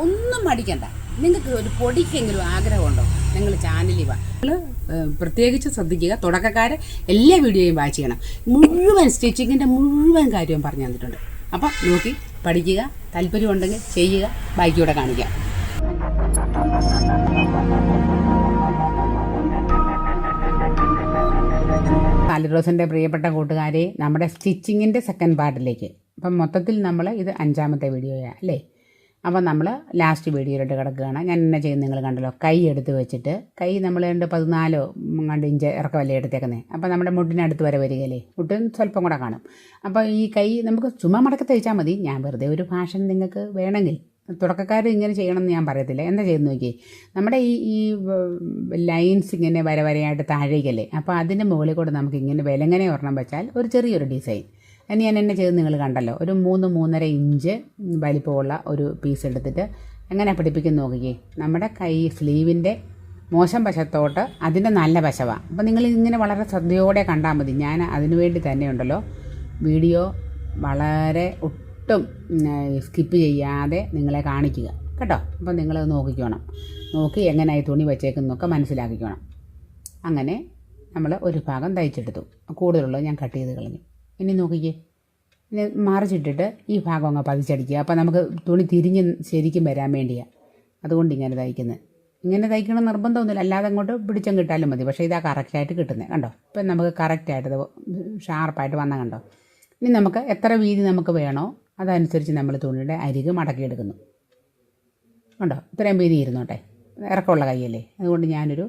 ഒന്നും മടിക്കണ്ട നിങ്ങൾക്ക് ഒരു പൊടിക്കെങ്കിലും ആഗ്രഹമുണ്ടോ? നിങ്ങൾ ചാനലിൽ വാ. നിങ്ങൾ പ്രത്യേകിച്ച് ശ്രദ്ധിക്കുക. തുടക്കക്കാരെ എല്ലാ വീഡിയോയും വാച്ച് ചെയ്യണം. മുഴുവൻ സ്റ്റിച്ചിങ്ങിന്റെ മുഴുവൻ കാര്യവും പറഞ്ഞു തന്നിട്ടുണ്ട്. അപ്പം നോക്കി പഠിക്കുക താല്പര്യമുണ്ടെങ്കിൽ ചെയ്യുക ബാക്കിയൂടെ കാണിക്കാം. കാലിറോസിന്റെ പ്രിയപ്പെട്ട കൂട്ടുകാരെ നമ്മുടെ സ്റ്റിച്ചിങ്ങിന്റെ സെക്കൻഡ് പാർട്ടിലേക്ക് അപ്പം മൊത്തത്തിൽ നമ്മൾ ഇത് അഞ്ചാമത്തെ വീഡിയോയാണ് അല്ലേ? അപ്പം നമ്മൾ ലാസ്റ്റ് വീഡിയോയിലോട്ട് കിടക്കുകയാണ്. ഞാൻ എന്നെ ചെയ്യുന്നത് നിങ്ങൾ കണ്ടല്ലോ. കൈ എടുത്ത് വെച്ചിട്ട് കൈ നമ്മൾ രണ്ട് പതിനാലോ കണ്ട് ഇഞ്ച് ഇറക്കമല്ലേ എടുത്തേക്കുന്നത് അപ്പം നമ്മുടെ മുട്ടിനടുത്ത് വരെ വരികയല്ലേ? മുട്ടിന് സ്വല്പം കൂടെ കാണും. അപ്പോൾ ഈ കൈ നമുക്ക് ചുമ്മാ മടക്കി തയ്ച്ചാൽ മതി. ഞാൻ വെറുതെ ഒരു ഫാഷൻ നിങ്ങൾക്ക് വേണമെങ്കിൽ. തുടക്കക്കാർ ഇങ്ങനെ ചെയ്യണമെന്ന് ഞാൻ പറയത്തില്ല. എന്താ ചെയ്ത് നോക്കി നമ്മുടെ ഈ ഈ ലൈൻസ് ഇങ്ങനെ വര വരയായിട്ട് താഴേക്കല്ലേ? അപ്പോൾ അതിന്റെ മുകളിൽ കൂടെ നമുക്ക് ഇങ്ങനെ വിലങ്ങനെ ഒരെണ്ണം വെച്ചാൽ ഒരു ചെറിയൊരു ഡിസൈൻ അതിന് ഞാൻ എന്നെ ചെയ്ത് നിങ്ങൾ കണ്ടല്ലോ. ഒരു മൂന്ന് മൂന്നര ഇഞ്ച് വലിപ്പമുള്ള ഒരു പീസ് എടുത്തിട്ട് എങ്ങനെ പിടിപ്പിക്കുന്ന നോക്കിക്കേ. നമ്മുടെ കൈ സ്ലീവിന്റെ മോശം വശത്തോട്ട് അതിന്റെ നല്ല വശമാണ് അപ്പോൾ നിങ്ങൾ ഇങ്ങനെ വളരെ ശ്രദ്ധയോടെ കണ്ടാൽ മതി. ഞാൻ അതിനു വേണ്ടി തന്നെ ഉണ്ടല്ലോ. വീഡിയോ വളരെ ഒട്ടും സ്കിപ്പ് ചെയ്യാതെ നിങ്ങളെ കാണിക്കുക. കേട്ടോ? അപ്പോൾ നിങ്ങൾ നോക്കിക്കോണം. നോക്കി എങ്ങനെയായി തുണി വെച്ചേക്കുന്നൊക്കെ മനസ്സിലാക്കിക്കോണം. അങ്ങനെ നമ്മൾ ഒരു ഭാഗം തയ്ച്ചെടുത്തു. കൂടുതലുള്ളത് ഞാൻ കട്ട് ചെയ്ത് കളഞ്ഞു. ഇനി നോക്കിക്കേ. ഇനി മറിച്ചിട്ടിട്ട് ഈ ഭാഗം അങ്ങ് പതിച്ചടിക്കുക. അപ്പോൾ നമുക്ക് തുണി തിരിഞ്ഞ് ശരിക്കും വരാൻ വേണ്ടിയാണ് അതുകൊണ്ട് ഇങ്ങനെ തയ്ക്കുന്നത് ഇങ്ങനെ തയ്ക്കണം നിർബന്ധമൊന്നുമില്ല. അല്ലാതെ അങ്ങോട്ട് പിടിച്ചും കിട്ടാലും മതി. പക്ഷേ ഇതാ കറക്റ്റായിട്ട് കിട്ടുന്നത് കണ്ടോ? ഇപ്പം നമുക്ക് കറക്റ്റായിട്ട് ഷാർപ്പായിട്ട് വന്ന കണ്ടോ? ഇനി നമുക്ക് എത്ര വീതി നമുക്ക് വേണോ അതനുസരിച്ച് നമ്മൾ തുണിയുടെ അരിക് മടക്കിയെടുക്കുന്നു. കണ്ടോ? ഇത്രയും വീതി ഇരുന്നോട്ടെ. ഇറക്കമുള്ള കൈയല്ലേ അതുകൊണ്ട് ഞാനൊരു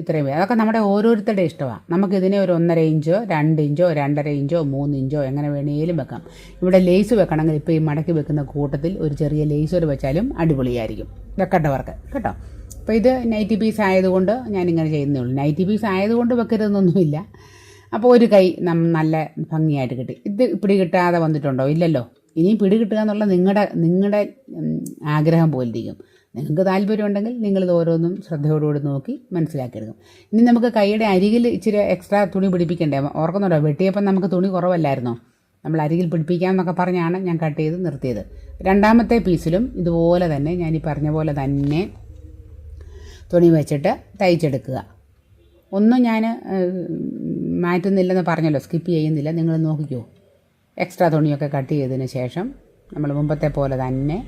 ഇത്രയും അതൊക്കെ നമ്മുടെ ഓരോരുത്തരുടെ ഇഷ്ടമാണ്. നമുക്കിതിനെ ഒരു ഒന്നര ഇഞ്ചോ രണ്ട് ഇഞ്ചോ രണ്ടര ഇഞ്ചോ മൂന്ന് ഇഞ്ചോ എങ്ങനെ വേണേലും വെക്കാം. ഇവിടെ ലേസ് വെക്കണമെങ്കിൽ ഇപ്പോൾ ഈ മടക്കി വെക്കുന്ന കൂട്ടത്തിൽ ഒരു ചെറിയ ലേസ് ഒരു വെച്ചാലും അടിപൊളിയായിരിക്കും. വെക്കേണ്ടവർക്ക് കേട്ടോ? അപ്പോൾ ഇത് നൈറ്റി പീസ് ആയതുകൊണ്ട് ഞാനിങ്ങനെ ചെയ്യുന്നേ ഉള്ളൂ. നൈറ്റി പീസ് ആയതുകൊണ്ട് വെക്കരുതെന്നൊന്നുമില്ല. അപ്പോൾ ഒരു കൈ നല്ല ഭംഗിയായിട്ട് കിട്ടി. ഇത് പിടി കിട്ടാതെ വന്നിട്ടുണ്ടോ? ഇല്ലല്ലോ. ഇനിയും പിടി കിട്ടുക എന്നുള്ള നിങ്ങളുടെ നിങ്ങളുടെ ആഗ്രഹം പോലിരിക്കും. നിങ്ങൾക്ക് താല്പര്യമുണ്ടെങ്കിൽ നിങ്ങളിത് ഓരോന്നും ശ്രദ്ധയോടുകൂടി നോക്കി മനസ്സിലാക്കിയെടുക്കും ഇനി നമുക്ക് കൈയുടെ അരികിൽ ഇച്ചിരി എക്സ്ട്രാ തുണി പിടിപ്പിക്കണ്ടേ? ഓർക്കുന്നുണ്ടോ? വെട്ടിയപ്പം നമുക്ക് തുണി കുറവല്ലായിരുന്നോ? നമ്മൾ അരികിൽ പിടിപ്പിക്കാമെന്നൊക്കെ പറഞ്ഞാണ് ഞാൻ കട്ട് ചെയ്ത് നിർത്തിയത്. രണ്ടാമത്തെ പീസിലും ഇതുപോലെ തന്നെ ഞാൻ ഈ പറഞ്ഞ പോലെ തന്നെ തുണി വെച്ചിട്ട് തയ്ച്ചെടുക്കുക. ഒന്നും ഞാൻ മാറ്റുന്നില്ലെന്ന് പറഞ്ഞല്ലോ സ്കിപ്പ് ചെയ്യുന്നില്ല. നിങ്ങൾ നോക്കിക്കോ. എക്സ്ട്രാ തുണിയൊക്കെ കട്ട് ചെയ്തതിന് ശേഷം നമ്മൾ മുമ്പത്തെ പോലെ തന്നെ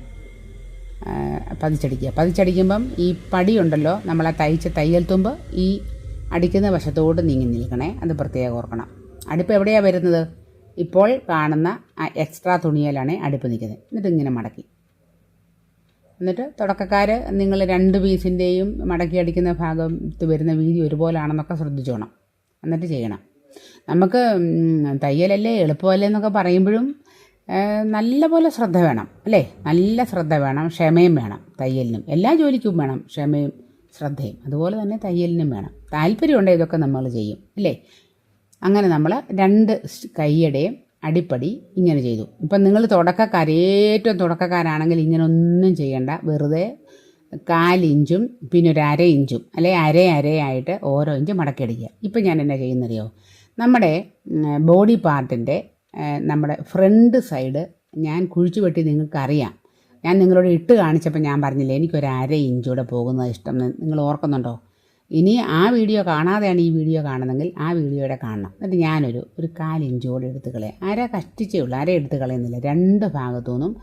പതിച്ചടിക്കുക. പതിച്ചടിക്കുമ്പം ഈ പടിയുണ്ടല്ലോ നമ്മളെ തയ്ച്ച തയ്യൽ തുമ്പ് ഈ അടിക്കുന്ന വശത്തോട് നീങ്ങി നിൽക്കണേ അത് പ്രത്യേകം ഓർക്കണം. അടുപ്പ് എവിടെയാണ് വരുന്നത്? ഇപ്പോൾ കാണുന്ന ആ എക്സ്ട്രാ തുണിയിലാണ് അടുപ്പ് നിൽക്കുന്നത്. എന്നിട്ട് ഇങ്ങനെ മടക്കി. എന്നിട്ട് തുടക്കക്കാർ നിങ്ങൾ രണ്ട് പീസിന്റെയും മടക്കി അടിക്കുന്ന ഭാഗത്ത് വരുന്ന വീതി ഒരുപോലാണെന്നൊക്കെ ശ്രദ്ധിച്ചോണം. എന്നിട്ട് ചെയ്യണം. നമുക്ക് തയ്യലല്ലേ എളുപ്പമല്ലേ എന്നൊക്കെ പറയുമ്പോഴും നല്ല പോലെ ശ്രദ്ധ വേണം അല്ലേ? നല്ല ശ്രദ്ധ വേണം ക്ഷമയും വേണം തയ്യലിനും. എല്ലാ ജോലിക്കും വേണം ക്ഷമയും ശ്രദ്ധയും. അതുപോലെ തന്നെ തയ്യലിനും വേണം. താല്പര്യമുണ്ടെങ്കിൽ ഇതൊക്കെ നമ്മൾ ചെയ്യും അല്ലേ? അങ്ങനെ നമ്മൾ രണ്ട് കൈയുടെയും അടിപ്പടി ഇങ്ങനെ ചെയ്തു. ഇപ്പം നിങ്ങൾ തുടക്കക്കാർ ഏറ്റവും തുടക്കക്കാരാണെങ്കിൽ ഇങ്ങനെ ഒന്നും ചെയ്യണ്ട. വെറുതെ കാലിഞ്ചും പിന്നെ ഒരു അര ഇഞ്ചും അല്ലെ? അര അരയായിട്ട് ഓരോ ഇഞ്ച് മടക്കിയടിക്കുക ഇപ്പം ഞാൻ എന്നാ ചെയ്യുന്നറിയോ? നമ്മുടെ ബോഡി പാർട്ടിന്റെ നമ്മുടെ ഫ്രണ്ട് സൈഡ് ഞാൻ കുഴിച്ചു വെട്ടി നിങ്ങൾക്കറിയാം. ഞാൻ നിങ്ങളോട് ഇട്ട് കാണിച്ചപ്പോൾ ഞാൻ പറഞ്ഞില്ലേ എനിക്കൊരു അര ഇഞ്ചൂടെ പോകുന്നത് ഇഷ്ടം നിങ്ങൾ ഓർക്കുന്നുണ്ടോ? ഇനി ആ വീഡിയോ കാണാതെയാണ് ഈ വീഡിയോ കാണുന്നതെങ്കിൽ ആ വീഡിയോയുടെ കാണണം. എന്നിട്ട് ഞാനൊരു ഒരു കാലിഞ്ചോടെ എടുത്ത് കളയാം. അര കഷ്ടിച്ചേ ഉള്ളൂ. അര എടുത്ത് കളയുന്നില്ല. രണ്ട് ഭാഗത്തു നിന്നും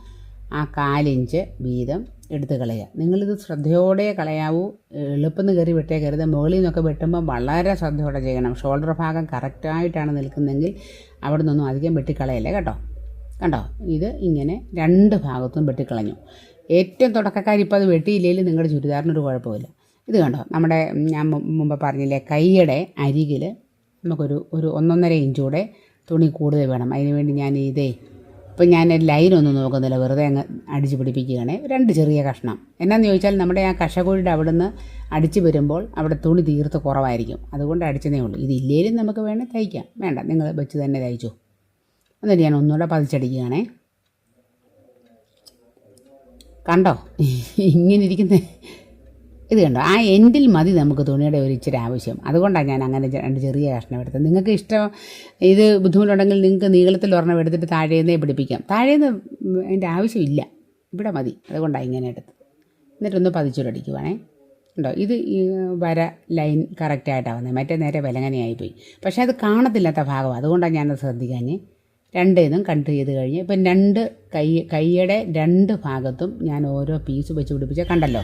ആ കാലിഞ്ച് വീതം എടുത്ത് കളയുക. നിങ്ങളിത് ശ്രദ്ധയോടെ കളയാവൂ. എളുപ്പം കയറി വെട്ടേക്കരുത് മുകളിൽ നിന്നൊക്കെ വെട്ടുമ്പോൾ വളരെ ശ്രദ്ധയോടെ ചെയ്യണം. ഷോൾഡർ ഭാഗം കറക്റ്റായിട്ടാണ് നിൽക്കുന്നതെങ്കിൽ അവിടെ നിന്നൊന്നും അധികം വെട്ടിക്കളയല്ലേ കേട്ടോ? കണ്ടോ? ഇത് ഇങ്ങനെ രണ്ട് ഭാഗത്തും വെട്ടിക്കളഞ്ഞു. ഏറ്റവും തുടക്കക്കാരിപ്പോൾ അത് വെട്ടിയില്ലെങ്കിൽ നിങ്ങളുടെ ചുരിദാറിനൊരു കുഴപ്പമില്ല. ഇത് കണ്ടോ? നമ്മുടെ ഞാൻ മുമ്പ് പറഞ്ഞില്ലേ കൈയുടെ അരികിൽ നമുക്കൊരു ഒരു ഒന്നൊന്നര ഇഞ്ചൂടെ തുണി കൂടുതൽ വേണം. അതിന് വേണ്ടി ഞാൻ ഇതേ ഇപ്പം ഞാൻ ലൈനൊന്നും നോക്കുന്നില്ല. വെറുതെ അങ്ങ് അടിച്ച് പിടിപ്പിക്കുകയാണ്. രണ്ട് ചെറിയ കഷ്ണം. എന്നാന്ന് ചോദിച്ചാൽ നമ്മുടെ ആ കഷകുഴിയുടെ അവിടെ നിന്ന് അടിച്ച് വരുമ്പോൾ അവിടെ തുണി തീർത്ത് കുറവായിരിക്കും. അതുകൊണ്ട് അടിച്ചതേ ഉള്ളൂ. ഇതില്ലേലും നമുക്ക് വേണേൽ തയ്ക്കാം. വേണ്ട നിങ്ങൾ വെച്ച് തന്നെ തയ്ച്ചു. എന്നിട്ട് ഞാൻ ഒന്നുകൂടെ പതിച്ചടിക്കുകയാണേ. കണ്ടോ? ഇങ്ങനെ ഇരിക്കുന്ന ഇത് കണ്ടോ? ആ എൻഡിൽ മതി നമുക്ക് തുണിയുടെ ഒരു ഇച്ചിരി ആവശ്യം. അതുകൊണ്ടാണ് ഞാൻ അങ്ങനെ രണ്ട് ചെറിയ കഷ്ണം എടുത്തത്. നിങ്ങൾക്ക് ഇഷ്ടം ഇത് ബുദ്ധിമുട്ടുണ്ടെങ്കിൽ നിങ്ങൾക്ക് നീളത്തിൽ ഒരെണ്ണം എടുത്തിട്ട് താഴേന്നേ പിടിപ്പിക്കാം. താഴേന്ന് അതിന്റെ ആവശ്യമില്ല. ഇവിടെ മതി. അതുകൊണ്ടാണ് ഇങ്ങനെ എടുത്തത്. എന്നിട്ടൊന്ന് പതിച്ചുരടിക്കുവാണേ ഉണ്ടോ ഇത് വര ലൈൻ കറക്റ്റായിട്ടാണ് വന്നത് മറ്റേ നേരെ വിലങ്ങനെയായിപ്പോയി. പക്ഷേ അത് കാണത്തില്ലാത്ത ഭാഗമാണ് അതുകൊണ്ടാണ് ഞാനത് ശ്രദ്ധിക്കാൻ രണ്ട് ഇതും കട്ട് ചെയ്ത് കഴിഞ്ഞ് ഇപ്പം രണ്ട് കൈ കൈയുടെ രണ്ട് ഭാഗത്തും ഞാൻ ഓരോ പീസ് വെച്ച് പിടിപ്പിച്ച് കണ്ടല്ലോ.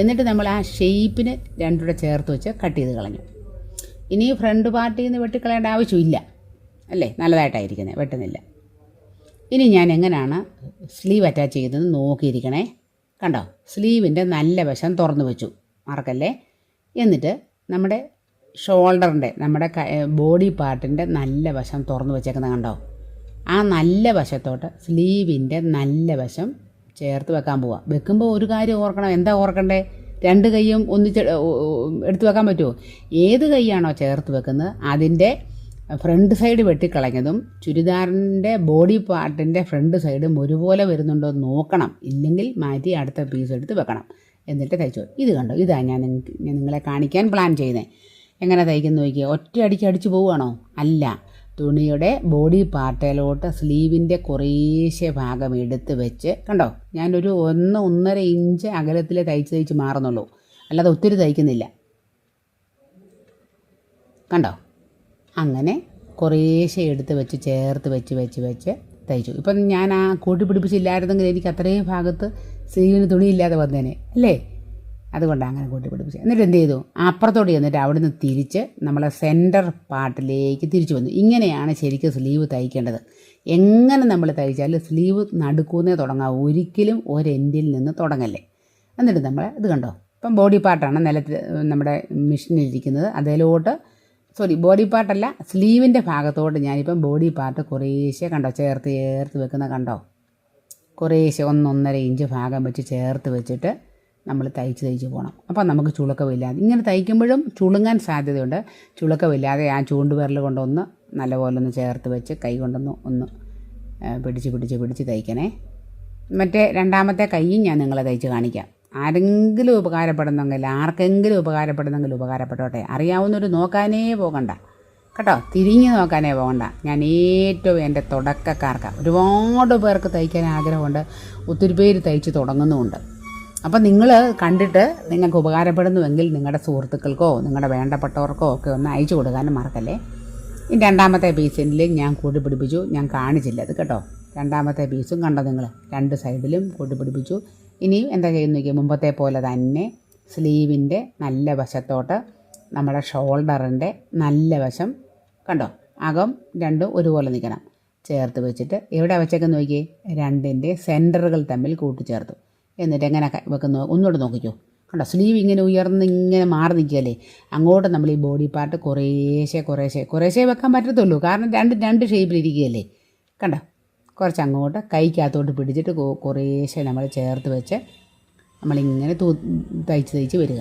എന്നിട്ട് നമ്മൾ ആ ഷേപ്പിന് രണ്ടുകൂടെ ചേർത്ത് വെച്ച് കട്ട് ചെയ്ത് കളഞ്ഞു. ഇനി ഫ്രണ്ട് പാർട്ടിൽ നിന്ന് വെട്ടിക്കളയേണ്ട ആവശ്യമില്ല. അല്ലേ? നല്ലതായിട്ടായിരിക്കുന്നത് വെട്ടുന്നില്ല. ഇനി ഞാൻ എങ്ങനെയാണ് സ്ലീവ് അറ്റാച്ച് ചെയ്തതെന്ന് നോക്കിയിരിക്കണേ. കണ്ടോ? സ്ലീവിന്റെ നല്ല വശം തുറന്നു വെച്ചു. മറക്കല്ലേ എന്നിട്ട് നമ്മുടെ ഷോൾഡറിന്റെ നമ്മുടെ ബോഡി പാർട്ടിന്റെ നല്ല വശം തുറന്നു വെച്ചേക്കുന്നത് കണ്ടോ? ആ നല്ല വശത്തോട്ട് സ്ലീവിന്റെ നല്ല വശം ചേർത്ത് വെക്കാൻ പോവാം. വെക്കുമ്പോൾ ഒരു കാര്യം ഓർക്കണം. എന്താ ഓർക്കണ്ടേ? രണ്ട് കൈയും ഒന്നിച്ച് എടുത്തു വെക്കാൻ പറ്റുമോ ഏത് കൈയാണോ ചേർത്ത് വെക്കുന്നത് അതിന്റെ ഫ്രണ്ട് സൈഡ് വെട്ടിക്കളഞ്ഞതും ചുരിദാറിന്റെ ബോഡി പാർട്ടിന്റെ ഫ്രണ്ട് സൈഡും ഒരുപോലെ വരുന്നുണ്ടോ എന്ന് നോക്കണം. ഇല്ലെങ്കിൽ മാറ്റി അടുത്ത പീസ് എടുത്ത് വെക്കണം. എന്നിട്ട് തയ്ച്ചു. ഇത് കണ്ടോ? ഇതാണ് ഞാൻ നിങ്ങൾക്ക് നിങ്ങളെ കാണിക്കാൻ പ്ലാൻ ചെയ്യുന്നത് എങ്ങനെ തയ്ക്കുന്നു നോക്കിയാൽ ഒറ്റ അടിക്ക് അടിച്ച് പോവുകയാണോ? അല്ല. തുണിയുടെ ബോഡി പാർട്ടിലോട്ട് സ്ലീവിന്റെ കുറേശ്ശെ ഭാഗം എടുത്ത് വെച്ച് കണ്ടോ? ഞാനൊരു ഒന്ന് ഒന്നര ഇഞ്ച് അകലത്തിൽ തയ്ച്ച് തയ്ച്ച് മാറുന്നുള്ളൂ. അല്ലാതെ ഒത്തിരി തയ്ക്കുന്നില്ല. കണ്ടോ? അങ്ങനെ കുറേശ്ശെ എടുത്ത് വെച്ച് ചേർത്ത് വെച്ച് വെച്ച് വെച്ച് തയ്ച്ചു. ഇപ്പം ഞാൻ ആ കൂട്ടി പിടിപ്പിച്ചില്ലായിരുന്നെങ്കിൽ എനിക്ക് അത്രയും ഭാഗത്ത് സ്ലീവിന് തുണിയില്ലാതെ വന്നേനെ. അല്ലേ? അതുകൊണ്ടാണ് അങ്ങനെ കൂട്ടി പിടിപ്പിച്ചത് എന്നിട്ട് എന്ത് ചെയ്തു? അപ്പുറത്തോട്ട് ചെന്നിട്ട് അവിടുന്ന് തിരിച്ച് നമ്മളെ സെന്റർ പാർട്ടിലേക്ക് തിരിച്ചു വന്നു. ഇങ്ങനെയാണ് ശരിക്കും സ്ലീവ് തയ്ക്കേണ്ടത്. എങ്ങനെ നമ്മൾ തയ്ച്ചാലും സ്ലീവ് നടുക്കുന്നേ തുടങ്ങാം ഒരിക്കലും ഒരെൻഡിൽ നിന്ന് തുടങ്ങല്ലേ. എന്നിട്ട് നമ്മൾ ഇത് കണ്ടോ? ഇപ്പം ബോഡി പാർട്ടാണ് നിലത്തിൽ നമ്മുടെ മെഷീനിലിരിക്കുന്നത് അതിലോട്ട് സോറി ബോഡി പാർട്ടല്ല സ്ലീവിന്റെ ഭാഗത്തോട്ട് ഞാനിപ്പം ബോഡി പാർട്ട് കുറേശ്ശെ കണ്ടോ? ചേർത്ത് ചേർത്ത് വെക്കുന്ന കണ്ടോ? കുറേശ്ശെ ഒന്നൊന്നര ഇഞ്ച് ഭാഗം വെച്ച് ചേർത്ത് വെച്ചിട്ട് നമ്മൾ തയ്ച്ച് തയ്ച്ച് പോകണം. അപ്പോൾ നമുക്ക് ചുളുക്കമില്ലാതെ ഇങ്ങനെ തയ്ക്കുമ്പോഴും ചുളുങ്ങാൻ സാധ്യതയുണ്ട്. ചുളുക്കമില്ലാതെ ആ ചൂണ്ടുവിരൽ കൊണ്ടൊന്ന് നല്ലപോലെ ഒന്ന് ചേർത്ത് വെച്ച് കൈ കൊണ്ടൊന്ന് ഒന്ന് പിടിച്ച് പിടിച്ച് പിടിച്ച് തയ്ക്കണേ. മറ്റേ രണ്ടാമത്തെ കൈയും ഞാൻ നിങ്ങളെ തയ്ച്ച് കാണിക്കാം. ആരെങ്കിലും ഉപകാരപ്പെടുന്നെങ്കിൽ ആർക്കെങ്കിലും ഉപകാരപ്പെടുന്നെങ്കിൽ ഉപകാരപ്പെട്ടോട്ടെ അറിയാവുന്നൊരു നോക്കാനേ പോകണ്ട. കേട്ടോ? തിരിഞ്ഞ് നോക്കാനേ പോകണ്ട. ഞാൻ ഏറ്റവും എന്റെ തുടക്കക്കാർക്ക്. ഒരുപാട് പേർക്ക് തയ്ക്കാൻ ആഗ്രഹമുണ്ട്. ഒത്തിരി പേര് തയ്ച്ച് തുടങ്ങുന്നുമുണ്ട്. അപ്പം നിങ്ങൾ കണ്ടിട്ട് നിങ്ങൾക്ക് ഉപകാരപ്പെടുന്നുവെങ്കിൽ നിങ്ങളുടെ സുഹൃത്തുക്കൾക്കോ നിങ്ങളുടെ വേണ്ടപ്പെട്ടവർക്കോ ഒക്കെ ഒന്ന് അയച്ചു കൊടുക്കാനും മറക്കല്ലേ? ഈ രണ്ടാമത്തെ പീസിൽ ഞാൻ കൂടി പിടിപ്പിച്ചു ഞാൻ കാണിച്ചില്ല അത് കേട്ടോ. രണ്ടാമത്തെ പീസും കണ്ടോ നിങ്ങൾ രണ്ട് സൈഡിലും കൂട്ടി പിടിപ്പിച്ചു. ഇനിയും എന്താ ചെയ്യുന്ന മുമ്പത്തെ പോലെ തന്നെ സ്ലീവിന്റെ നല്ല വശത്തോട്ട് നമ്മുടെ ഷോൾഡറിന്റെ നല്ല വശം കണ്ടോ? അകം രണ്ടും ഒരുപോലെ നിൽക്കണം. ചേർത്ത് വെച്ചിട്ട് എവിടെ വെച്ചേക്കെന്ന് നോക്കിയേ? രണ്ടിന്റെ സെന്ററുകൾ തമ്മിൽ കൂട്ടിച്ചേർത്തു. എന്നിട്ട് എങ്ങനെ വെക്കുന്നു? ഒന്നുകൂടെ നോക്കിക്കോ. കണ്ടോ? സ്ലീവ് ഇങ്ങനെ ഉയർന്ന് ഇങ്ങനെ മാറി നിൽക്കുകയല്ലേ? അങ്ങോട്ട് നമ്മൾ ഈ ബോഡി പാർട്ട് കുറേശ്ശെ കുറേശ്ശെ കുറേശ്ശെ വെക്കാൻ പറ്റത്തുള്ളൂ. കാരണം രണ്ട് രണ്ട് ഷേപ്പിലിരിക്കുകയല്ലേ കണ്ടോ? കുറച്ച് അങ്ങോട്ട് കൈക്കകത്തോട്ട് പിടിച്ചിട്ട് കുറേശ്ശെ നമ്മൾ ചേർത്ത് വെച്ച് നമ്മളിങ്ങനെ തൂ തയ്ച്ച് തയ്ച്ച് വരിക.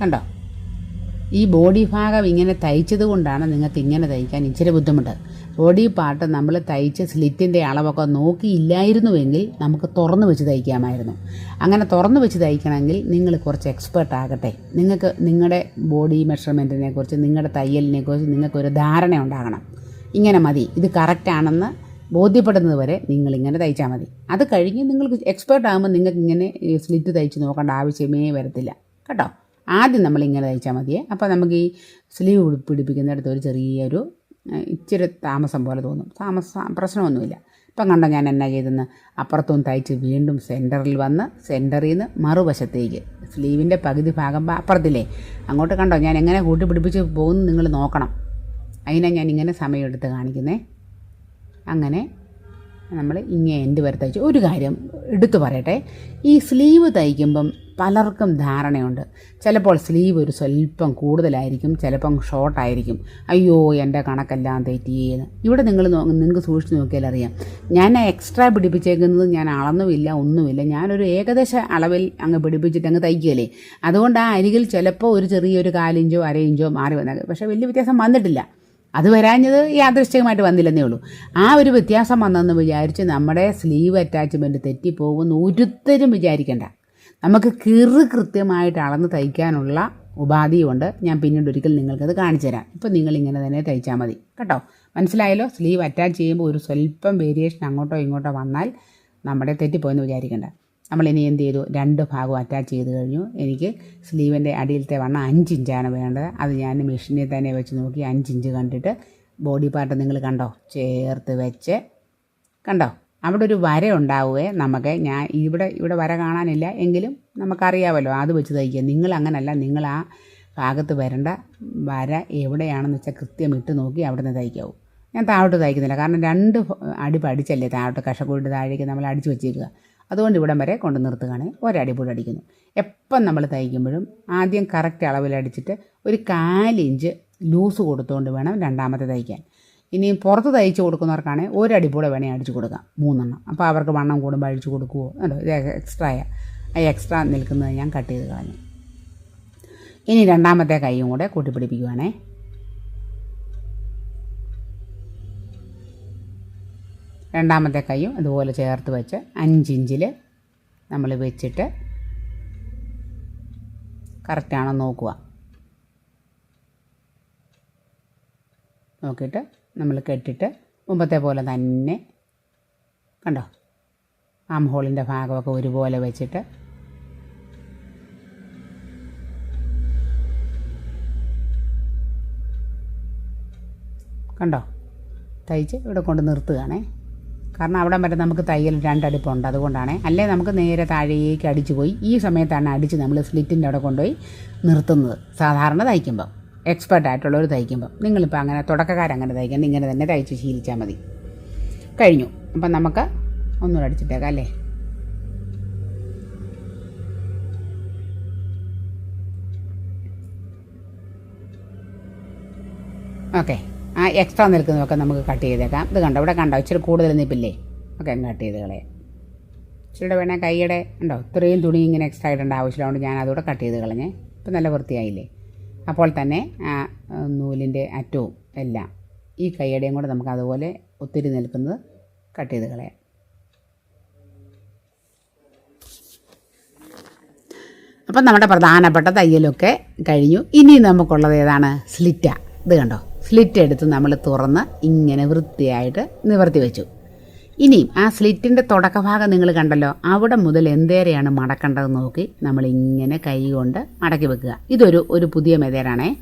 കണ്ടോ? ഈ ബോഡി ഭാഗം ഇങ്ങനെ തയ്ച്ചത് കൊണ്ടാണ് നിങ്ങൾക്ക് ഇങ്ങനെ തയ്ക്കാൻ ഇച്ചിരി ബുദ്ധിമുട്ട്. ബോഡി പാർട്ട് നമ്മൾ തയ്ച്ച് സ്ലിറ്റിന്റെ അളവൊക്കെ നോക്കിയില്ലായിരുന്നുവെങ്കിൽ നമുക്ക് തുറന്നു വെച്ച് തയ്ക്കാമായിരുന്നു. അങ്ങനെ തുറന്നു വെച്ച് തയ്ക്കണമെങ്കിൽ നിങ്ങൾ കുറച്ച് എക്സ്പേർട്ട് ആകട്ടെ. നിങ്ങൾക്ക് നിങ്ങളുടെ ബോഡി മെഷർമെന്റിനെ കുറിച്ച് നിങ്ങളുടെ തയ്യലിനെ കുറിച്ച് നിങ്ങൾക്കൊരു ധാരണ ഉണ്ടാകണം. ഇങ്ങനെ മതി. ഇത് കറക്റ്റാണെന്ന് ബോധ്യപ്പെടുന്നത് വരെ നിങ്ങളിങ്ങനെ തയ്ച്ചാൽ മതി. അത് കഴിഞ്ഞ് നിങ്ങൾക്ക് എക്സ്പേർട്ട് ആകുമ്പോൾ നിങ്ങൾക്ക് ഇങ്ങനെ സ്ലിറ്റ് തയ്ച്ച് നോക്കേണ്ട ആവശ്യമേ വരത്തില്ല. കേട്ടോ? ആദ്യം നമ്മൾ ഇങ്ങനെ തയ്ച്ചാൽ മതിയേ. അപ്പോൾ നമുക്ക് ഈ സ്ലീവ് പിടിപ്പിക്കുന്നിടത്ത് ഒരു ചെറിയൊരു ഇച്ചിരി താമസം പോലെ തോന്നും. താമസം പ്രശ്നമൊന്നുമില്ല. ഇപ്പം കണ്ടോ ഞാൻ എന്നാ ചെയ്തെന്ന്? അപ്പുറത്തും തയ്ച്ച് വീണ്ടും സെന്ററിൽ വന്ന് സെന്ററിൽ നിന്ന് മറുവശത്തേക്ക് സ്ലീവിന്റെ പകുതി ഭാഗം അപ്പുറത്തില്ലേ? അങ്ങോട്ട് കണ്ടോ ഞാൻ എങ്ങനെ കൂട്ടി പിടിപ്പിച്ച് പോകുന്നു നിങ്ങൾ നോക്കണം. അതിനാ ഞാൻ ഇങ്ങനെ സമയമെടുത്ത് കാണിക്കുന്നേ. അങ്ങനെ നമ്മൾ ഇങ്ങനെ എൻഡ് വരെ തയ്ച്ചു ഒരു കാര്യം എടുത്തു പറയട്ടെ. ഈ സ്ലീവ് തയ്ക്കുമ്പം പലർക്കും ധാരണയുണ്ട്. ചിലപ്പോൾ സ്ലീവ് ഒരു സ്വല്പം കൂടുതലായിരിക്കും ചിലപ്പം ഷോർട്ടായിരിക്കും അയ്യോ എന്റെ കണക്കെല്ലാം തെറ്റിയെന്ന്. ഇവിടെ നിങ്ങൾ നിങ്ങൾക്ക് സൂക്ഷിച്ച് നോക്കിയാൽ അറിയാം. ഞാൻ എക്സ്ട്രാ പിടിപ്പിച്ചേക്കുന്നത് ഞാൻ അളന്നുമില്ല ഒന്നുമില്ല. ഞാനൊരു ഏകദേശ അളവിൽ അങ്ങ് പിടിപ്പിച്ചിട്ട് അങ്ങ് തയ്ക്കുകയല്ലേ. അതുകൊണ്ട് ആ അരികിൽ ചിലപ്പോൾ ഒരു ചെറിയൊരു കാലിഞ്ചോ അര ഇഞ്ചോ മാറി വന്നാൽ പക്ഷേ വലിയ വ്യത്യാസം വന്നിട്ടില്ല. അത് വരാഞ്ഞത് യാദൃശ്ചികമായിട്ട് വന്നില്ലെന്നേ ഉള്ളൂ. ആ ഒരു വ്യത്യാസം വന്നെന്ന് വിചാരിച്ച് നമ്മുടെ സ്ലീവ് അറ്റാച്ച്മെന്റ് തെറ്റിപ്പോകുമെന്ന് ഒരുത്തരും വിചാരിക്കേണ്ട. നമുക്ക് കീറ് കൃത്യമായിട്ട് അളന്ന് തയ്ക്കാനുള്ള ഉപാധിയുണ്ട്. ഞാൻ പിന്നീട് ഒരിക്കൽ നിങ്ങൾക്കത് കാണിച്ചു തരാം. ഇപ്പോൾ നിങ്ങൾ ഇങ്ങനെ തന്നെ തയ്ച്ചാൽ മതി. കേട്ടോ? മനസ്സിലായല്ലോ? സ്ലീവ് അറ്റാച്ച് ചെയ്യുമ്പോൾ ഒരു സ്വല്പം വേരിയേഷൻ അങ്ങോട്ടോ ഇങ്ങോട്ടോ വന്നാൽ നമ്മുടെ തെറ്റിപ്പോയെന്ന് വിചാരിക്കേണ്ട. നമ്മൾ ഇനി എന്ത് ചെയ്തു? രണ്ട് ഭാഗവും അറ്റാച്ച് ചെയ്ത് കഴിഞ്ഞു. എനിക്ക് സ്ലീവിന്റെ അടിയിലത്തെ വണ്ണം അഞ്ച് ഇഞ്ചാണ് വേണ്ടത്. അത് ഞാൻ മെഷീനിൽ തന്നെ വെച്ച് നോക്കി അഞ്ച് ഇഞ്ച് കണ്ടിട്ട് ബോഡി പാർട്ട് നിങ്ങൾ കണ്ടോ? ചേർത്ത് വെച്ച് കണ്ടോ? അവിടെ ഒരു വര ഉണ്ടാവുകയെ നമുക്ക്. ഞാൻ ഇവിടെ ഇവിടെ വര കാണാനില്ല എങ്കിലും നമുക്കറിയാമല്ലോ അത് വെച്ച് തയ്ക്കുക. നിങ്ങൾ അങ്ങനല്ല നിങ്ങൾ ആ ഭാഗത്ത് വരേണ്ട. വര എവിടെയാണെന്ന് വെച്ചാൽ കൃത്യം ഇട്ട് നോക്കി അവിടെ നിന്ന് തയ്ക്കാവൂ. ഞാൻ താഴോട്ട് തയ്ക്കുന്നില്ല. കാരണം രണ്ട് അടി പഠിച്ചല്ലേ താഴോട്ട് കഷക്കൂട്ട് താഴേക്ക് നമ്മൾ അടിച്ച് വെച്ചേക്കുക അതുകൊണ്ട് ഇവിടം വരെ കൊണ്ട് നിർത്തുകയാണ്. ഒരടി കൂടെ അടിക്കുന്നു. എപ്പം നമ്മൾ തയ്ക്കുമ്പോഴും ആദ്യം കറക്റ്റ് അളവിലടിച്ചിട്ട് ഒരു കാലിഞ്ച് ലൂസ് കൊടുത്തുകൊണ്ട് വേണം രണ്ടാമത്തെ തയ്ക്കാൻ. ഇനി പുറത്ത് തയ്ച്ച് കൊടുക്കുന്നവർക്കാണെങ്കിൽ ഒരടി കൂടെ വേണേൽ അടിച്ച് കൊടുക്കാം മൂന്നെണ്ണം. അപ്പോൾ അവർക്ക് വണ്ണം കൂടുമ്പോൾ അഴിച്ചു കൊടുക്കുമോ അല്ലോ ഇത് ആ എക്സ്ട്രാ നിൽക്കുന്നത് ഞാൻ കട്ട് ചെയ്ത് കളഞ്ഞു. ഇനി രണ്ടാമത്തെ കൈയും കൂടെ കൂട്ടിപ്പിടിപ്പിക്കുവാണേ. രണ്ടാമത്തെ കൈയും അതുപോലെ ചേർത്ത് വെച്ച് അഞ്ചിഞ്ചിൽ നമ്മൾ വെച്ചിട്ട് കറക്റ്റാണോ നോക്കുക നോക്കിയിട്ട് നമ്മൾ കെട്ടിട്ട് മുമ്പത്തെ പോലെ തന്നെ കണ്ടോ? ആം ഹോളിന്റെ ഭാഗമൊക്കെ ഒരുപോലെ വെച്ചിട്ട് കണ്ടോ? തയ്ച്ച് ഇവിടെ കൊണ്ട് നിർത്തുകയാണേ. കാരണം അവിടെ വരെ നമുക്ക് തയ്യൽ രണ്ടടുപ്പുണ്ട്. അതുകൊണ്ടാണേ. അല്ലേ നമുക്ക് നേരെ താഴേക്ക് അടിച്ചു പോയി ഈ സമയത്താണ് അടിച്ച് നമ്മൾ സ്ലിറ്റിന്റെ അവിടെ കൊണ്ടുപോയി നിർത്തുന്നത്. സാധാരണ തയ്ക്കുമ്പോൾ എക്സ്പെർട്ട് ആയിട്ടുള്ളവർ തയ്ക്കുമ്പോൾ നിങ്ങളിപ്പോൾ അങ്ങനെ തുടക്കക്കാരങ്ങനെ തയ്ക്കണം ഇങ്ങനെ തന്നെ തയ്ച്ച് ശീലിച്ചാൽ മതി. കഴിഞ്ഞു. അപ്പം നമുക്ക് ഒന്നുകൂടെ അടിച്ചിട്ടേക്കാം അല്ലേ? ഓക്കെ. ആ എക്സ്ട്രാ നിൽക്കുന്നതൊക്കെ നമുക്ക് കട്ട് ചെയ്തേക്കാം. ഇത് കണ്ടോ? ഇവിടെ കണ്ടോ? ഇച്ചിരി കൂടുതൽ നിൽപ്പില്ലേ ഓക്കെ കട്ട് ചെയ്ത് കളയാം. ഇച്ചിരി വേണേൽ കൈയുടെ ഉണ്ടോ ഇത്രയും തുണി ഇങ്ങനെ എക്സ്ട്രാ ആയിട്ടുണ്ട് ആവശ്യമുണ്ട് ഞാൻ അതുകൂടെ കട്ട് ചെയ്ത് കളഞ്ഞേ. ഇപ്പം നല്ല വൃത്തിയായില്ലേ? അപ്പോൾ തന്നെ ആ നൂലിന്റെ അറ്റവും എല്ലാം ഈ കൈയുടെയും കൂടെ നമുക്ക് അതുപോലെ ഒത്തിരി നിൽക്കുന്നത് കട്ട് ചെയ്ത് കളയാം. അപ്പം നമ്മുടെ പ്രധാനപ്പെട്ട തയ്യലൊക്കെ കഴിഞ്ഞു. ഇനി നമുക്കുള്ളത് ഏതാണ്? സ്ലിറ്റ. ഇത് കണ്ടോ? സ്ലിറ്റ് എടുത്ത് നമ്മൾ തുറന്ന് ഇങ്ങനെ വൃത്തിയായിട്ട് നിവർത്തി വെച്ചു. ഇനിയും ആ സ്ലിറ്റിന്റെ തുടക്കഭാഗം നിങ്ങൾ കണ്ടല്ലോ. അവിടെ മുതൽ എന്തേരെയാണ് മടക്കേണ്ടതെന്ന് നോക്കി നമ്മൾ ഇങ്ങനെ കൈ കൊണ്ട് മടക്കി വെക്കുക. ഇതൊരു ഒരു പുതിയ മെതേഡാണേ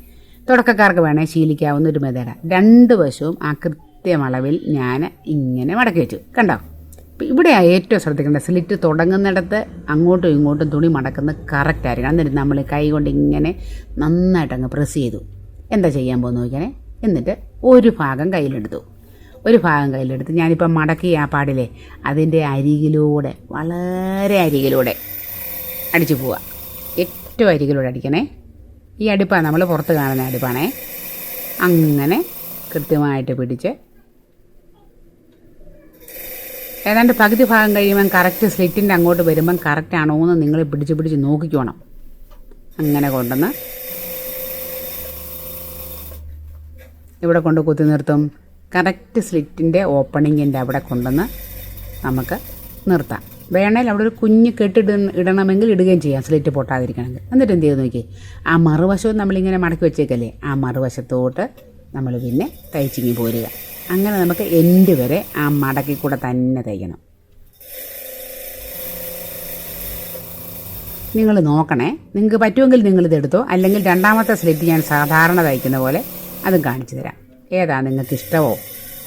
തുടക്കക്കാർക്ക് വേണേൽ ശീലിക്കാവുന്ന ഒരു മെതേഡ രണ്ട് വശവും ആ കൃത്യമളവിൽ ഞാൻ ഇങ്ങനെ മടക്കി വെച്ചു. കണ്ടോ? ഇവിടെയാണ് ഏറ്റവും ശ്രദ്ധിക്കേണ്ടത് സ്ലിറ്റ് തുടങ്ങുന്നിടത്ത് അങ്ങോട്ടും ഇങ്ങോട്ടും തുണി മടക്കുന്ന കറക്റ്റ് ആയിരിക്കണം. എന്നിട്ട് നമ്മൾ കൈ കൊണ്ട് ഇങ്ങനെ നന്നായിട്ട് അങ്ങ് പ്രസ് ചെയ്തു. എന്താ ചെയ്യാൻ പോകുന്ന നോക്കിയാണേ? എന്നിട്ട് ഒരു ഭാഗം കയ്യിലെടുത്തു. ഒരു ഭാഗം കയ്യിലെടുത്ത് ഞാനിപ്പം മടക്കി ആ പാടിലെ അതിന്റെ അരികിലൂടെ വളരെ അരികിലൂടെ അടിച്ചു പോവുക ഏറ്റവും അരികിലൂടെ അടിക്കണേ. ഈ അടുപ്പാണ് നമ്മൾ പുറത്ത് കാണുന്ന അടുപ്പാണേ. അങ്ങനെ കൃത്യമായിട്ട് പിടിച്ച് ഏതാണ്ട് പകുതി ഭാഗം കഴിയുമ്പം കറക്റ്റ് സ്ലിറ്റിന്റെ അങ്ങോട്ട് വരുമ്പം കറക്റ്റ് ആണോ എന്ന് നിങ്ങൾ പിടിച്ച് പിടിച്ച് നോക്കിക്കോണം. അങ്ങനെ കൊണ്ടുവന്ന് ഇവിടെ കൊണ്ട് കുത്തി നിർത്തും. കറക്റ്റ് സ്ലിറ്റിന്റെ ഓപ്പണിങ്ങിന്റെ അവിടെ കൊണ്ടുവന്ന് നമുക്ക് നിർത്താം. വേണേൽ അവിടെ ഒരു കുഞ്ഞ് കെട്ടിട ഇടണമെങ്കിൽ ഇടുകയും ചെയ്യാം സ്ലിറ്റ് പൊട്ടാതിരിക്കണമെങ്കിൽ. എന്നിട്ട് എന്ത് ചെയ്ത് നോക്കി? ആ മറുവശവും നമ്മളിങ്ങനെ മടക്കി വെച്ചേക്കല്ലേ? ആ മറുവശത്തോട്ട് നമ്മൾ പിന്നെ തയ്ച്ചിങ്ങി പോരുക. അങ്ങനെ നമുക്ക് എൻഡ് വരെ ആ മടക്കി കൂടെ തന്നെ തയ്ക്കണം. നിങ്ങൾ നോക്കണേ. നിങ്ങൾക്ക് പറ്റുമെങ്കിൽ നിങ്ങളിതെടുത്തോ അല്ലെങ്കിൽ രണ്ടാമത്തെ സ്ലിറ്റ് ഞാൻ സാധാരണ തയ്ക്കുന്ന പോലെ അതും കാണിച്ചു തരാം. ഏതാ നിങ്ങൾക്ക് ഇഷ്ടമോ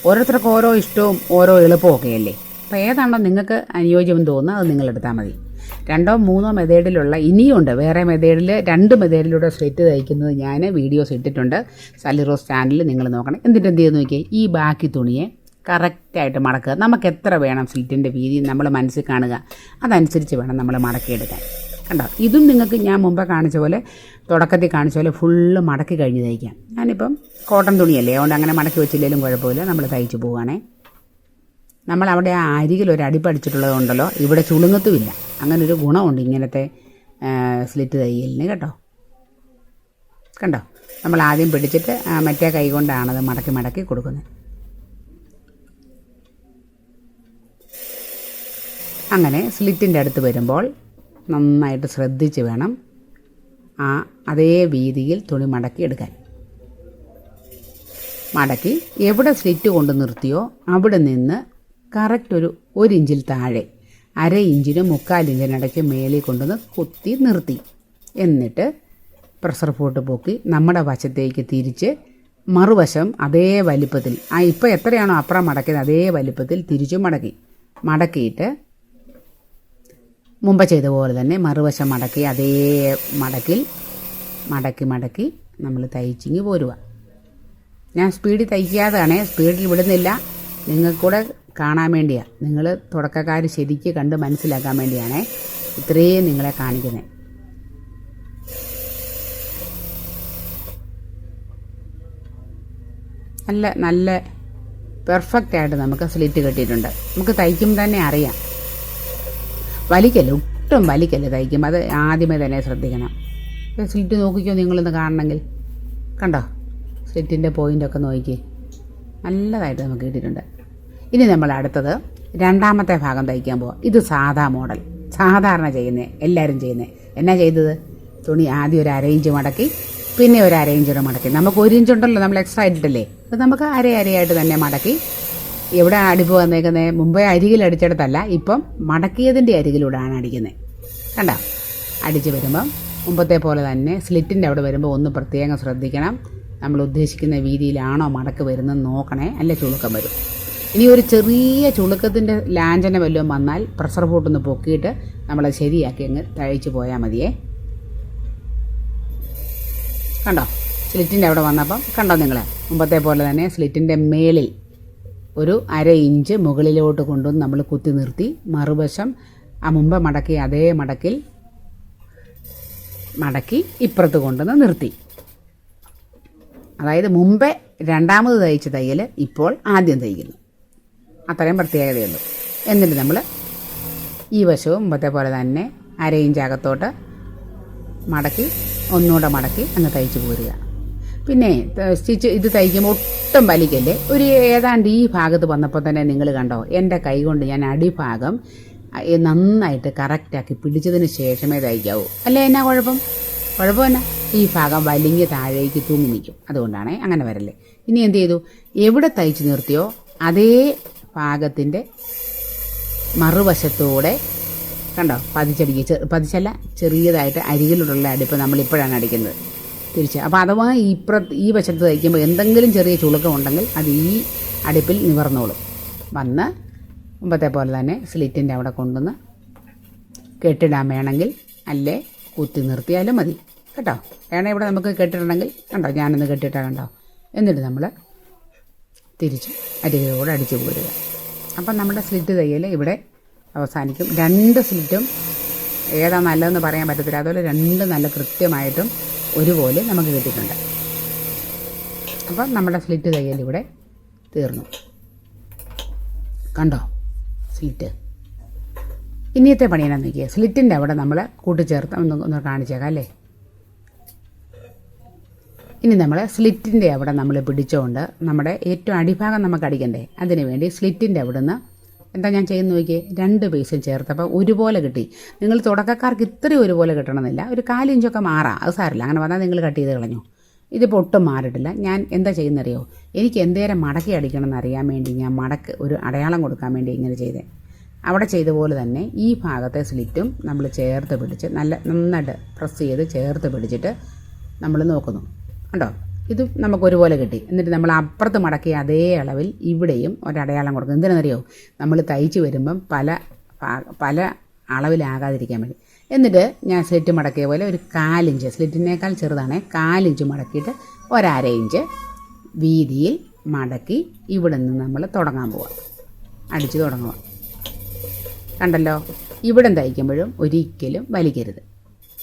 ഓരോരുത്തർക്കും ഓരോ ഇഷ്ടവും ഓരോ എളുപ്പവും ഒക്കെയല്ലേ? അപ്പോൾ ഏതാണോ നിങ്ങൾക്ക് അനുയോജ്യം തോന്നുന്നത് അത് നിങ്ങൾ എടുത്താൽ മതി. രണ്ടോ മൂന്നോ മെതേഡിലുള്ള ഇനിയുണ്ട്. വേറെ മെതേഡിൽ രണ്ട് മെതേഡിലൂടെ സ്ലിറ്റ് തയ്ക്കുന്നത് ഞാൻ വീഡിയോസ് ഇട്ടിട്ടുണ്ട്. സലിറോസ് ചാനലിൽ നിങ്ങൾ നോക്കണം. എന്നിട്ട് എന്ത് ചെയ്ത് നോക്കിയേ ഈ ബാക്കി തുണിയെ കറക്റ്റായിട്ട് മടക്കുക. നമുക്ക് എത്ര വേണം സ്ലിറ്റിന്റെ വീതി നമ്മൾ മനസ്സിൽ കാണുക. അതനുസരിച്ച് വേണം നമ്മൾ മടക്കിയെടുക്കാൻ. കണ്ടോ? ഇതും നിങ്ങൾക്ക് ഞാൻ മുമ്പ് കാണിച്ച പോലെ തുടക്കത്തിൽ കാണിച്ച പോലെ ഫുള്ള് മടക്കി കഴിഞ്ഞ് തയ്ക്കാം. ഞാനിപ്പം കോട്ടൺ തുണിയല്ലേ? അതുകൊണ്ട് അങ്ങനെ മടക്കി വെച്ചില്ലെങ്കിലും കുഴപ്പമില്ല. നമ്മൾ തയ്ച്ച് പോവുകയാണേ. നമ്മൾ അവിടെ ആ അരികിൽ ഒരു അടിപ്പടിച്ചിട്ടുള്ളത് പഠിച്ചിട്ടുള്ളതുണ്ടല്ലോ. ഇവിടെ ചുളുങ്ങത്തുമില്ല. അങ്ങനെ ഒരു ഗുണമുണ്ട് ഇങ്ങനത്തെ സ്ലിറ്റ് തയ്യലിന് കേട്ടോ. കണ്ടോ? നമ്മൾ ആദ്യം പിടിച്ചിട്ട് മറ്റേ കൈ കൊണ്ടാണത് മടക്കി മടക്കി കൊടുക്കുന്നത്. അങ്ങനെ സ്ലിറ്റിന്റെ അടുത്ത് വരുമ്പോൾ നന്നായിട്ട് ശ്രദ്ധിച്ച് വേണം ആ അതേ വീതിയിൽ തുണി മടക്കി എടുക്കാൻ. മടക്കി എവിടെ സ്ലിറ്റ് കൊണ്ട് നിർത്തിയോ അവിടെ നിന്ന് കറക്റ്റ് ഒരു ഒരു ഇഞ്ചിൽ താഴെ അര ഇഞ്ചിന് മുക്കാൽ ഇഞ്ചിനിടയ്ക്ക് മേളിൽ കൊണ്ടുവന്ന് കുത്തി നിർത്തി. എന്നിട്ട് പ്രഷർ പോട്ട് പൊക്കി നമ്മുടെ വശത്തേക്ക് തിരിച്ച് മറുവശം അതേ വലിപ്പത്തിൽ ആ ഇപ്പോൾ എത്രയാണോ അപ്പുറം മടക്കിയത് അതേ വലിപ്പത്തിൽ തിരിച്ചു മടക്കി. മടക്കിയിട്ട് മുമ്പ് ചെയ്ത പോലെ തന്നെ മറുവശം മടക്കി അതേ മടക്കിൽ മടക്കി മടക്കി നമ്മൾ തയ്ച്ചിങ്ങി പോരുക. ഞാൻ സ്പീഡിൽ തയ്ക്കാതാണ് സ്പീഡിൽ വിടുന്നില്ല. നിങ്ങൾക്കൂടെ കാണാൻ വേണ്ടിയാണ് നിങ്ങൾ തുടക്കക്കാർ ശരിക്ക് കണ്ട് മനസ്സിലാക്കാൻ വേണ്ടിയാണേ ഇത്രയും നിങ്ങളെ കാണിക്കുന്നത് നല്ല നല്ല പെർഫെക്റ്റ് ആയിട്ട് നമുക്ക് സ്ലിറ്റ് കെട്ടിയിട്ടുണ്ട്. നമുക്ക് തയ്ക്കുമ്പോൾ തന്നെ അറിയാം. വലിക്കല്ല ഒട്ടും വലിക്കല്ല തയ്ക്കുമ്പോൾ അത് ആദ്യമേ തന്നെ ശ്രദ്ധിക്കണം. സ്ലിറ്റ് നോക്കിക്കോ നിങ്ങളൊന്ന് കാണണമെങ്കിൽ. കണ്ടോ? സ്ലിറ്റിന്റെ പോയിന്റൊക്കെ നോക്കി. നല്ലതായിട്ട് നമുക്ക് കിട്ടിയിട്ടുണ്ട്. ഇനി നമ്മൾ അടുത്തത് രണ്ടാമത്തെ ഭാഗം തയ്ക്കാൻ പോവാം. ഇത് സാധാ മോഡൽ സാധാരണ ചെയ്യുന്നത് എല്ലാവരും ചെയ്യുന്നത് എന്നാ ചെയ്തത്? തുണി ആദ്യം ഒരു അരയിഞ്ച് മടക്കി പിന്നെ ഒരു അരയിഞ്ചൂടെ മടക്കി. നമുക്ക് ഒരു ഇഞ്ച് ഉണ്ടല്ലോ നമ്മൾ എക്സ്ട്രാ ഇട്ടിട്ടല്ലേ? അത് നമുക്ക് അര അരയായിട്ട് തന്നെ മടക്കി. എവിടെ അടിപ്പ് വന്നേക്കുന്നത് മുമ്പേ അരികിൽ അടിച്ചെടുത്തല്ല ഇപ്പം മടക്കിയതിന്റെ അരികിലൂടെയാണ് അടിക്കുന്നത് കണ്ടോ? അടിച്ച് വരുമ്പം മുമ്പത്തെ പോലെ തന്നെ സ്ലിറ്റിന്റെ അവിടെ വരുമ്പോൾ ഒന്ന് പ്രത്യേകം ശ്രദ്ധിക്കണം. നമ്മൾ ഉദ്ദേശിക്കുന്ന രീതിയിലാണോ മടക്ക് വരുന്നത് നോക്കണേ. അല്ല ചുളുക്കം വരും. ഇനി ഒരു ചെറിയ ചുളുക്കത്തിന്റെ ലാഞ്ചന വല്ലതും വന്നാൽ പ്രഷർ പോട്ടൊന്ന് പൊക്കിയിട്ട് നമ്മളത് ശരിയാക്കി അങ്ങ് തഴിച്ച് പോയാൽ മതിയേ. കണ്ടോ? സ്ലിറ്റിന്റെ അവിടെ വന്നപ്പം കണ്ടോ നിങ്ങൾ മുമ്പത്തെ പോലെ തന്നെ സ്ലിറ്റിന്റെ മേളിൽ ഒരു അര ഇഞ്ച് മുകളിലോട്ട് കൊണ്ടുവന്ന് നമ്മൾ കുത്തി നിർത്തി. മറുവശം ആ മുമ്പ് മടക്കി അതേ മടക്കിൽ മടക്കി ഇപ്പുറത്ത് കൊണ്ടുവന്ന് നിർത്തി. അതായത് മുമ്പേ രണ്ടാമത് തയ്ച്ച തയ്യൽ ഇപ്പോൾ ആദ്യം തയ്ക്കുന്നു. അത്രയും പ്രത്യേകതയുള്ളൂ എന്നിട്ട് നമ്മൾ ഈ വശവും മുമ്പത്തെ പോലെ തന്നെ അര ഇഞ്ച് അകത്തോട്ട് മടക്കി ഒന്നുകൂടെ മടക്കി അങ്ങ് തയ്ച്ച് പോരുക. പിന്നെ സ്റ്റിച്ച് ഇത് തയ്ക്കുമ്പോൾ ഒട്ടും വലിക്കല്ലേ? ഒരു ഏതാണ്ട് ഈ ഭാഗത്ത് വന്നപ്പോൾ തന്നെ നിങ്ങൾ കണ്ടോ എന്റെ കൈ കൊണ്ട് ഞാൻ അടിഭാഗം നന്നായിട്ട് കറക്റ്റാക്കി പിടിച്ചതിന് ശേഷമേ തയ്ക്കാവൂ. അല്ലേ എന്നാ കുഴപ്പം? കുഴപ്പം എന്നാ ഈ ഭാഗം വലിഞ്ഞ് താഴേക്ക് തൂങ്ങി നിൽക്കും. അതുകൊണ്ടാണ് അങ്ങനെ വരല്ലേ ഇനി എന്ത് ചെയ്തു? എവിടെ തയ്ച്ച് നിർത്തിയോ? അതേ ഭാഗത്തിന്റെ മറുവശത്തൂടെ കണ്ടോ? പതിച്ചടിക്ക് ചെ പതിച്ചല്ല ചെറിയതായിട്ട് അരികിലുള്ള അടുപ്പ് നമ്മളിപ്പോഴാണ് അടിക്കുന്നത്. തിരിച്ച്. അപ്പോൾ അഥവാ ഇപ്പുറത്ത് ഈ വശത്ത് തയ്ക്കുമ്പോൾ എന്തെങ്കിലും ചെറിയ ചുളുക്കം ഉണ്ടെങ്കിൽ അത് ഈ അടുപ്പിൽ നിവർന്നോളും. വന്ന് മുമ്പത്തെ പോലെ തന്നെ സ്ലിറ്റിന്റെ അവിടെ കൊണ്ടുവന്ന് കെട്ടിടാൻ വേണമെങ്കിൽ അല്ലേ കുത്തി നിർത്തിയാലും മതി. കേട്ടോ? വേണേൽ ഇവിടെ നമുക്ക് കെട്ടിട്ടുണ്ടെങ്കിൽ കണ്ടോ? ഞാനൊന്ന് കെട്ടിട്ടാ കണ്ടോ? എന്നിട്ട് നമ്മൾ തിരിച്ച് അരികിലൂടെ അടിച്ചു പോരുക അപ്പം നമ്മുടെ സ്ലിറ്റ് തയ്യൽ ഇവിടെ അവസാനിക്കും. രണ്ട് സ്ലിറ്റും ഏതാ നല്ലതെന്ന് പറയാൻ പറ്റത്തില്ല. അതുപോലെ രണ്ട് നല്ല കൃത്യമായിട്ടും ഒരുപോലെ നമുക്ക് കിട്ടിയിട്ടുണ്ട്. അപ്പം നമ്മുടെ സ്ലിറ്റ് തയ്യൽ ഇവിടെ തീർന്നു. കണ്ടോ? സ്ലിറ്റ്. ഇനിയത്തെ പണി എന്നാന്ന് നോക്കിയാൽ സ്ലിറ്റിന്റെ അവിടെ നമ്മൾ കൂട്ടിച്ചേർത്ത് ഒന്ന് ഒന്ന് കാണിച്ചേക്കാം അല്ലേ? ഇനി നമ്മൾ സ്ലിറ്റിന്റെ അവിടെ നമ്മൾ പിടിച്ചുകൊണ്ട് നമ്മുടെ ഏറ്റവും അടിഭാഗം നമുക്ക് അടിക്കണ്ടേ? അതിന് വേണ്ടി സ്ലിറ്റിന്റെ അവിടെ നിന്ന് എന്താ ഞാൻ ചെയ്യുന്ന നോക്കിയേ? രണ്ട് പീസും ചേർത്തപ്പോൾ ഒരുപോലെ കിട്ടി. നിങ്ങൾ തുടക്കക്കാർക്ക് ഇത്രയും ഒരുപോലെ കിട്ടണമെന്നില്ല. ഒരു കാലിഞ്ചൊക്കെ മാറാം. അത് സാരില്ല അങ്ങനെ വന്നാൽ നിങ്ങൾ കട്ട് ചെയ്ത് കളഞ്ഞു. ഇതിപ്പോൾ ഒട്ടും മാറിയിട്ടില്ല. ഞാൻ എന്താ ചെയ്യുന്നറിയോ? എനിക്ക് എന്തേരം മടക്കി അടിക്കണം എന്നറിയാൻ വേണ്ടി ഞാൻ മടക്ക് ഒരു അടയാളം കൊടുക്കാൻ വേണ്ടി ഇങ്ങനെ ചെയ്തേ. അവിടെ ചെയ്ത പോലെ തന്നെ ഈ ഭാഗത്തെ സ്ലിറ്റും നമ്മൾ ചേർത്ത് പിടിച്ച് നല്ല നന്നായിട്ട് പ്രസ് ചെയ്ത് ചേർത്ത് പിടിച്ചിട്ട് നമ്മൾ നോക്കുന്നു. കണ്ടോ? ഇത് നമുക്ക് ഒരുപോലെ കിട്ടി. എന്നിട്ട് നമ്മൾ അപ്പുറത്ത് മടക്കിയ അതേ അളവിൽ ഇവിടെയും ഒരടയാളം കൊടുക്കും. എന്തിനാണെന്നറിയോ? നമ്മൾ തയ്ച്ച് വരുമ്പം പല പല അളവിലാകാതിരിക്കാൻ വേണ്ടി. എന്നിട്ട് ഞാൻ സ്ലിറ്റ് മടക്കിയ പോലെ ഒരു കാലിഞ്ച് സ്ലിറ്റിനേക്കാൾ ചെറുതാണേ കാലിഞ്ച് മടക്കിയിട്ട് ഒരര ഇഞ്ച് വീതിയിൽ മടക്കി ഇവിടെ നിന്ന് നമ്മൾ തുടങ്ങാൻ പോവാം. അടിച്ച് തുടങ്ങുക കണ്ടല്ലോ? ഇവിടം തയ്ക്കുമ്പോഴും ഒരിക്കലും വലിക്കരുത്.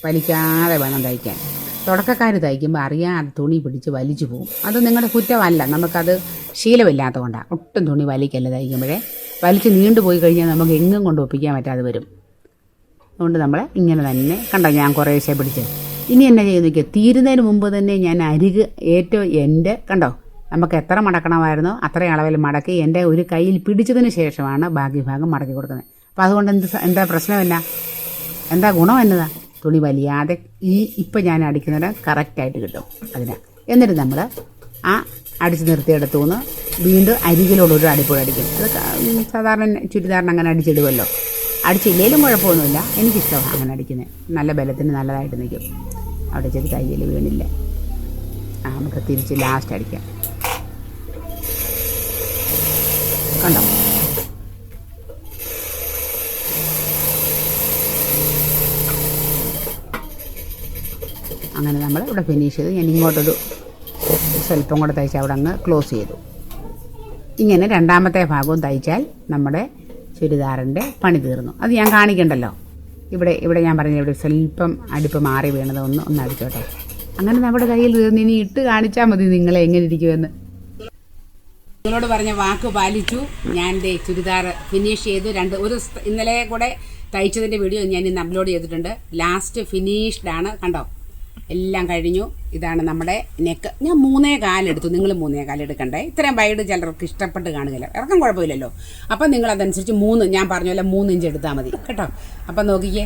വലിക്കാതെ വേണം തയ്ക്കാൻ. തുടക്കക്കാർ തയ്ക്കുമ്പോൾ അറിയാതെ തുണി പിടിച്ച് വലിച്ചു പോകും. അത് നിങ്ങളുടെ കുറ്റമല്ല. നമുക്കത് ശീലമില്ലാത്തതുകൊണ്ടാണ് ഒട്ടും തുണി വലിക്കല്ല തയ്ക്കുമ്പോഴേ. വലിച്ച് നീണ്ടുപോയി കഴിഞ്ഞാൽ നമുക്ക് എങ്ങും കൊണ്ട് ഒപ്പിക്കാൻ പറ്റാതെ വരും. അതുകൊണ്ട് നമ്മൾ ഇങ്ങനെ തന്നെ കണ്ടോ ഞാൻ കുറേശ്ശെ പിടിച്ച്. ഇനി എന്നെ ചെയ്ത് നോക്കിയാൽ തീരുന്നതിന് മുമ്പ് തന്നെ ഞാൻ അരിക് ഏറ്റവും എന്റെ കണ്ടോ? നമുക്ക് എത്ര മടക്കണമായിരുന്നോ അത്രയും അളവിൽ മടക്കി എന്റെ ഒരു കയ്യിൽ പിടിച്ചതിന് ശേഷമാണ് ബാക്കി ഭാഗം മടക്കി കൊടുക്കുന്നത്. അപ്പോൾ അതുകൊണ്ട് എന്ത് എന്താ പ്രശ്നമല്ല എന്താ ഗുണം എന്നതാ? തുണി വലിയാതെ ഈ ഇപ്പം ഞാൻ അടിക്കുന്നത് കറക്റ്റായിട്ട് കിട്ടും അതിന്. എന്നിട്ട് നമ്മൾ ആ അടിച്ച് നിർത്തിയെടുത്തു നിന്ന് വീണ്ടും അരികിലോടൊരു അടിപ്പുഴ അടിക്കും. അത് സാധാരണ ചുരിദാറിന് അങ്ങനെ അടിച്ചിടുമല്ലോ അടിച്ചില്ലേലും കുഴപ്പമൊന്നുമില്ല. എനിക്കിഷ്ടമാണ് അങ്ങനെ അടിക്കുന്നത്. നല്ല ബലത്തിന് നല്ലതായിട്ട് നിൽക്കും. അവിടെ ചെറിയ കയ്യിൽ വീണില്ല. നമുക്ക് തിരിച്ച് ലാസ്റ്റ് അടിക്കാം. കണ്ടോ? അങ്ങനെ നമ്മൾ ഇവിടെ ഫിനിഷ് ചെയ്തു ഞാൻ ഇങ്ങോട്ടൊരു സ്വല്പം കൂടെ തയ്ച്ച് അവിടെ അങ്ങ് ക്ലോസ് ചെയ്തു. ഇങ്ങനെ രണ്ടാമത്തെ ഭാഗവും തയ്ച്ചാൽ നമ്മുടെ ചുരിദാറിന്റെ പണി തീർന്നു. അത് ഞാൻ കാണിക്കണ്ടല്ലോ. ഇവിടെ ഇവിടെ ഞാൻ പറഞ്ഞ ഇവിടെ സ്വല്പം അടുപ്പ് മാറി വീണത് ഒന്ന് ഒന്ന് അടിച്ചോട്ടെ. അങ്ങനെ നമ്മുടെ കയ്യിൽ തീർന്ന്. ഇനി ഇട്ട് കാണിച്ചാൽ മതി നിങ്ങളെ എങ്ങനെ ഇരിക്കുമെന്ന്. നിങ്ങളോട് പറഞ്ഞ വാക്ക് പാലിച്ചു. ഞാൻ ദേ ചുരിദാർ ഫിനിഷ് ചെയ്തു. രണ്ട് ഒരു ഇന്നലെ കൂടെ തയ്ച്ചതിന്റെ വീഡിയോ ഞാൻ ഇന്ന് അപ്ലോഡ് ചെയ്തിട്ടുണ്ട്. ലാസ്റ്റ് ഫിനിഷ്ഡ് ആണ്. കണ്ടോ? എല്ലാം കഴിഞ്ഞു. ഇതാണ് നമ്മുടെ നെക്ക്. ഞാൻ മൂന്നേ കാലെടുത്തു നിങ്ങൾ മൂന്നേ കാലെടുക്കണ്ടേ ഇത്രയും വൈഡ് ചിലർക്ക് ഇഷ്ടപ്പെട്ട് കാണുകയില്ല. ഇറക്കം കുഴപ്പമില്ലല്ലോ. അപ്പം നിങ്ങൾ അതനുസരിച്ച് മൂന്ന് ഞാൻ പറഞ്ഞ മൂന്ന് ഇഞ്ച് എടുത്താൽ മതി. കേട്ടോ? അപ്പം നോക്കിക്കേ.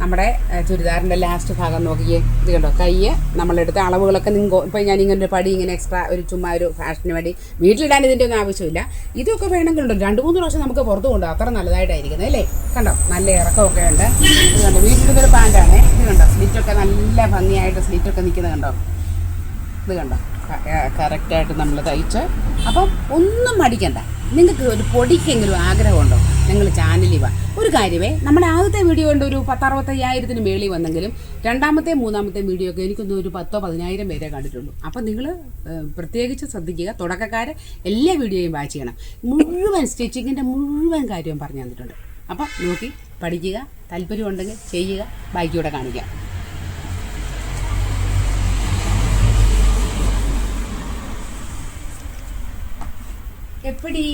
നമ്മുടെ ചുരിദാറിന്റെ ലാസ്റ്റ് ഭാഗം നോക്കിയേ ഇത് കണ്ടോ? കയ്യ് നമ്മളെടുത്ത അളവുകളൊക്കെ നിങ്ങൾ ഇപ്പോൾ ഞാൻ ഇങ്ങനെ ഒരു പടി ഇങ്ങനെ എക്സ്ട്രാ ഒരു ചുമ്മാ ഒരു ഫാഷന് വേണ്ടി വീട്ടിലിടാൻ ഇതിന്റെ ഒന്നും ആവശ്യമില്ല. ഇതൊക്കെ വേണമെങ്കിൽ ഉണ്ടോ രണ്ട് മൂന്ന് പ്രാവശ്യം നമുക്ക് പുറത്ത് കൊണ്ടോ അത്ര നല്ലതായിട്ടായിരിക്കുന്നത് അല്ലേ? കണ്ടോ? നല്ല ഇറക്കമൊക്കെ ഉണ്ട്. ഇത് കണ്ടോ? വീട്ടിലിടുന്നൊരു പാന്റാണ് ഇത് കണ്ടോ? സ്ലിറ്റൊക്കെ നല്ല ഭംഗിയായിട്ട് സ്ലിറ്റൊക്കെ നിൽക്കുന്നത് കണ്ടോ? ഇത് കണ്ടോ? കറക്റ്റായിട്ട് നമ്മൾ തയ്ച്ച്. അപ്പം ഒന്നും മടിക്കണ്ട. നിങ്ങൾക്ക് ഒരു പൊടിക്കെങ്കിലും ആഗ്രഹമുണ്ടോ? നിങ്ങൾ ചാനലിൽ വാ. ഒരു കാര്യമേ നമ്മുടെ ആദ്യത്തെ വീഡിയോ കൊണ്ട് ഒരു പത്തറുപത്തയ്യായിരത്തിന് മേളിൽ വന്നെങ്കിലും രണ്ടാമത്തെ മൂന്നാമത്തെ വീഡിയോ ഒക്കെ എനിക്കൊന്നും ഒരു പത്തോ പതിനായിരം പേരെ കണ്ടിട്ടുള്ളൂ. അപ്പം നിങ്ങൾ പ്രത്യേകിച്ച് ശ്രദ്ധിക്കുക. തുടക്കക്കാരെ എല്ലാ വീഡിയോയും വാച്ച് ചെയ്യണം. മുഴുവൻ സ്റ്റിച്ചിങ്ങിന്റെ മുഴുവൻ കാര്യവും പറഞ്ഞു തന്നിട്ടുണ്ട്. അപ്പം നോക്കി പഠിക്കുക താല്പര്യമുണ്ടെങ്കിൽ ചെയ്യുക ബാക്കിയൂടെ കാണിക്കാം எப்படி